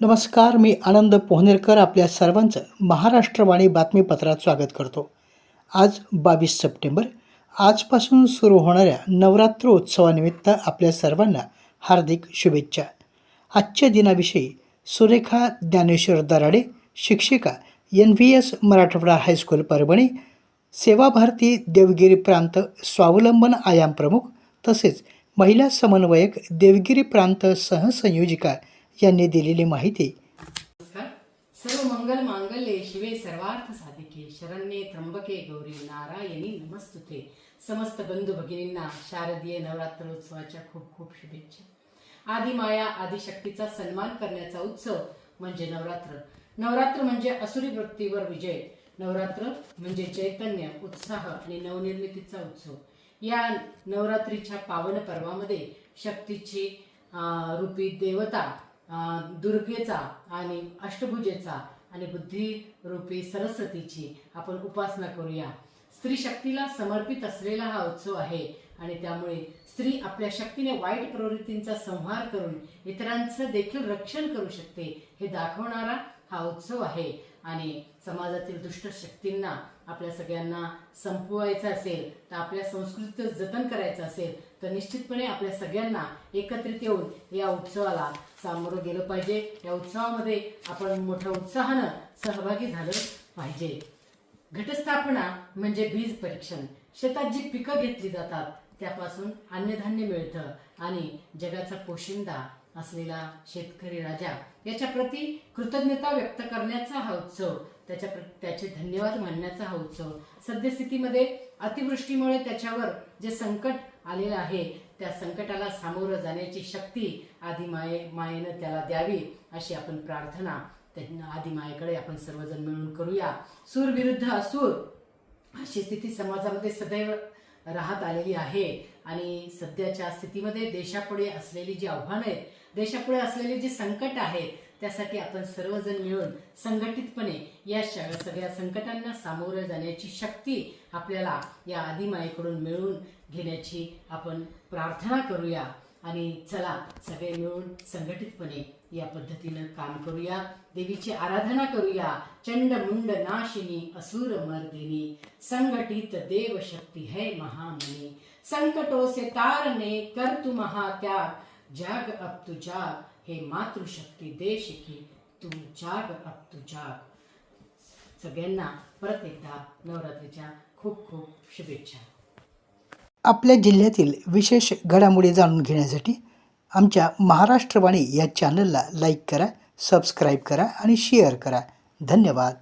नमस्कार मी आनंद पोहनेरकर आपल्या सर्वांचं महाराष्ट्रवाणी बातमीपत्रात स्वागत करतो. आज बावीस सप्टेंबर आजपासून सुरू होणाऱ्या नवरात्र उत्सवानिमित्त आपल्या सर्वांना हार्दिक शुभेच्छा. आजच्या दिनाविषयी सुरेखा ज्ञानेश्वर दराडे शिक्षिका N V S Marathwada high school Parbhani Seva Bharati Devgiri प्रांत स्वावलंबन आयाम प्रमुख तसेच महिला समन्वयक देवगिरी प्रांत सहसंयोजिका यांनी दिलेली माहिती. नमस्कार. सर्व मंगल मांगल्ये शिवे सर्वार्थ साधिके. शरण्ये त्र्यंबके गौरी नारायणी नमस्तुते. समस्त बंधू भगिनींना शारदीय नवरात्रोत्सवाच्या खूप खूप शुभेच्छा. आदिमाया आदिशक्तीचा सन्मान करण्याचा उत्सव म्हणजे नवरात्र. नवरात्र म्हणजे असुरी वृत्तीवर विजय. नवरात्र म्हणजे चैतन्य उत्साह आणि नवनिर्मितीचा उत्सव. या नवरात्रीच्या पावन पर्वामध्ये शक्तीची अं, रूपी देवता दुर्गेचा आणि अष्टभुजेचा आणि बुद्धिरूपी सरस्वतीची आपण उपासना करूया. स्त्री शक्तीला समर्पित असलेला हा उत्सव आहे आणि त्यामुळे स्त्री आपल्या शक्तीने वाईट प्रवृत्तींचा संहार करून इतरांचं देखील रक्षण करू शकते हे दाखवणारा हा उत्सव आहे. आणि समाजातील दुष्ट शक्तींना आपल्या सगळ्यांना संपवायचं असेल तर आपल्या संस्कृतीचं जतन करायचं असेल तर निश्चितपणे आपल्या सगळ्यांना एकत्रित येऊन या उत्सवाला सामोरं गेलं पाहिजे. या उत्सवामध्ये आपण मोठ्या उत्साहानं सहभागी झालं पाहिजे. घटस्थापना म्हणजे बीज परीक्षण. शेतात जी पिकं घेतली जातात त्यापासून अन्नधान्य मिळतं आणि जगाचा पोशिंदा असलेला शेतकरी राजा याच्या प्रती कृतज्ञता व्यक्त करण्याचा हा उत्सव त्याच्या त्याचे धन्यवाद मानण्याचा हा उत्सव सद्यस्थितीमध्ये अतिवृष्टीमुळे त्याच्यावर जे संकट आलेलं आहे त्या संकटाला सामोरं जाण्याची शक्ती आधी माये मायेनं त्याला द्यावी अशी आपण प्रार्थना आधी मायेकडे आपण सर्वजण मिळून करूया. सूर विरुद्ध असूर अशी स्थिती समाजामध्ये सदैव राहत आलेली आहे आणि सध्याच्या स्थितीमध्ये देशापुढे असलेली जी आव्हानं आहेत देशापुढे असलेले जे संकट आहेत त्यासाठी आपण सर्वजण मिळून संघटितपणे या सगळ्या संकटांना सामोरं जाण्याची शक्ती आपल्याला या आदिमायेकडून मिळवून घेण्याची आपण प्रार्थना करूया. आणि चला सगळे मिळून संघटितपणे या पद्धतीनं काम करूया. देवीची आराधना करूया. चंड मुंड नाशिनी असुर मर्दिनी संघटित देव शक्ती है महामनी. संकटो से तारने कर तू महात्याग जाग अब तू जाग हे मातृशक्ती देश की तू जाग अब तू जाग. सगळ्यांना परत एकदा नवरात्रीच्या खूप खूप शुभेच्छा. आपल्या जिल्ह्यातील विशेष घडामोडी जाणून घेण्यासाठी आमच्या महाराष्ट्रवाणी या चॅनलला लाईक करा सबस्क्राईब करा आणि शेअर करा. धन्यवाद.